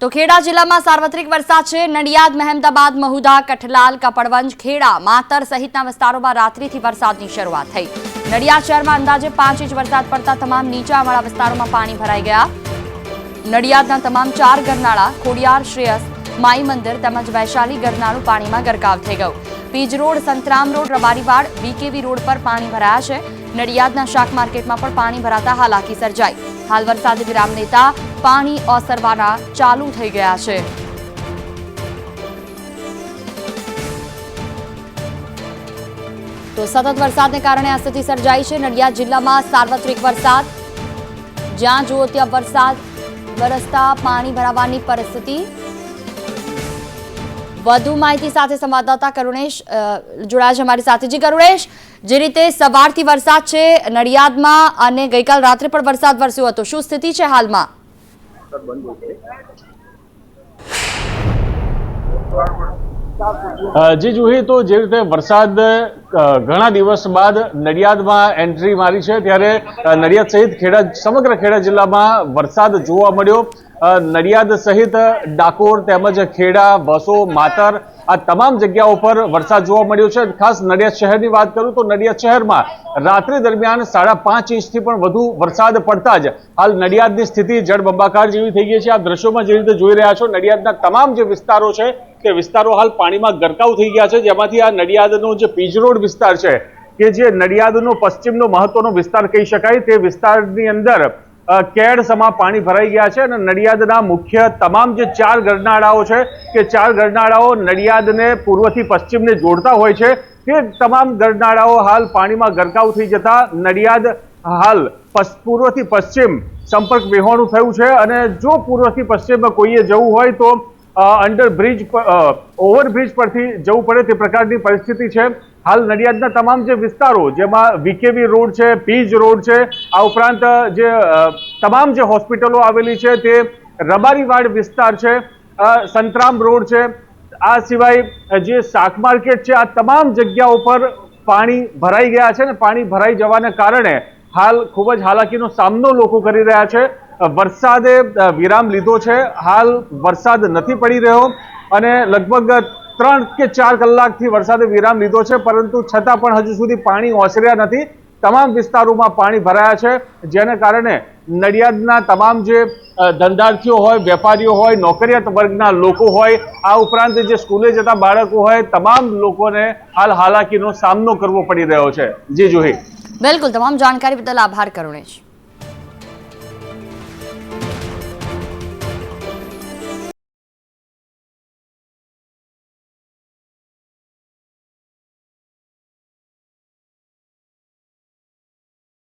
તો ખેડા જિલ્લામાં સાર્વત્રિક વરસાદ છે. નડિયાદ, મહેમદાબાદ મહુધા કઠલાલ, કપડવંજ, ખેડા, માતર સહિતના વિસ્તારોમાં રાત્રિથી વરસાદની શરૂઆત થઈ. નડિયાદ શહેરમાં અંદાજે પાંચ ઇંચ વરસાદ પડતા તમામ નીચાણવાળા વિસ્તારોમાં પાણી ભરાઈ ગયા. નડિયાદના તમામ ચાર ગરનાળા, ખોડિયાર, શ્રેયસ માઈ મંદિર તેમજ વૈશાલી ગરનાળું પાણીમાં ગરકાવ થઈ ગયું. Pij road, Santram road, Rabarivad, VKV road પર પાણી ભરાયા છે. નડિયાદના શાક માર્કેટમાં પણ પાણી ભરાતા હાલાકી સર્જાઈ. હાલ વરસાદ વિરામ લેતા પાણી ઓસરવાના ચાલુ થઈ ગયા છે. તો સતત વરસાદને કારણે આ સ્થિતિ સર્જાઈ છે. નડિયાદ જિલ્લામાં સાર્વત્રિક વરસાદ. જ્યાં જુઓ ત્યાં વરસાદ. વરસતા પાણી ભરાવાની પરિસ્થિતિ. વધુ માહિતી સાથે સંવાદદાતા કરુણેશ જોડાયા છે અમારી સાથે. જી કરુણેશ, જે રીતે સવારથી વરસાદ છે નડિયાદમાં અને ગઈકાલ રાત્રે પણ વરસાદ વરસ્યો હતો. શું સ્થિતિ છે હાલમાં? અ, જી જુહી તો જે રીતે વરસાદ ઘણા દિવસ બાદ નડિયાદમાં એન્ટ્રી મારી છે ત્યારે નડિયાદ સહિત ખેડા સમગ્ર ખેડા જિલ્લામાં વરસાદ જોવા મળ્યો. નડિયાદ સહિત ડાકોર તેમજ ખેડા બસો માતર આ તમામ જગ્યાઓ પર વરસાદ જોવા મળ્યો છે. ખાસ નડિયાદ શહેરની વાત કરું તો નડિયાદ શહેરમાં રાત્રિ દરમિયાન સાડા પાંચ ઇંચથી પણ વધુ વરસાદ પડતા જ હાલ નડિયાદની સ્થિતિ જળબંબાકાર જેવી થઈ ગઈ છે. આ દ્રશ્યોમાં જે રીતે જોઈ રહ્યા છો, નડિયાદના તમામ જે વિસ્તારો છે તે વિસ્તારો હાલ પાણીમાં ગરકાવ થઈ ગયા છે. જેમાંથી આ નડિયાદનો જે પીજ રોડ વિસ્તાર છે, કે જે નડિયાદનો પશ્ચિમનો મહત્વનો વિસ્તાર કહી શકાય, તે વિસ્તારની અંદર અ, કેડ સમા પાણી ભરાઈ ગયા છે અને નડિયાદના મુખ્ય તમામ જે ચાર ગરનાળાઓ છે કે ચાર ગરનાળાઓ નડિયાદને પૂર્વથી પશ્ચિમને જોડતા હોય છે તે તમામ ગરનાળાઓ હાલ પાણીમાં ગરકાવ થઈ જતા નડિયાદ હાલ પૂર્વથી પશ્ચિમ સંપર્ક વિહોણું થયું છે અને જો પૂર્વથી પશ્ચિમમાં કોઈએ જવું હોય તો અંડર બ્રિજ ઓવરબ્રિજ પરથી જવું પડે તે પ્રકારની પરિસ્થિતિ છે. હાલ નડિયાદના તમામ જે વિસ્તારો, જેમાં વીકેવી રોડ છે પીજ રોડ છે, આ ઉપરાંત જે તમામ જે હોસ્પિટલો આવેલી છે તે રબારીવાડ વિસ્તાર છે સંતરામ રોડ છે. આ સિવાય જે શાક માર્કેટ છે, આ તમામ જગ્યાઓ પર પાણી ભરાઈ ગયા છે ને પાણી ભરાઈ જવાને કારણે હાલ ખૂબ જ હાલાકીનો સામનો લોકો કરી રહ્યા છે. વરસાદે વિરામ લીધો છે. હાલ વરસાદ નથી પડી રહ્યો અને લગભગ ત્રણ કે ચાર કલાકથી વરસાદે વિરામ લીધો છે, પરંતુ છતાં પણ હજુ સુધી પાણી ઓસર્યા નથી. તમામ વિસ્તારોમાં પાણી ભરાયા છે, જેને કારણે નડિયાદના તમામ જે ધંધાર્થીઓ હોય, વેપારીઓ હોય, નોકરિયાત વર્ગના લોકો હોય, આ ઉપરાંત જે સ્કૂલે જતા બાળકો હોય, તમામ લોકોને હાલ હાલાકીનો સામનો કરવો પડી રહ્યો છે. જી, જુહી. બિલકુલ, તમામ જાણકારી બદલ આભાર કરુણેશ.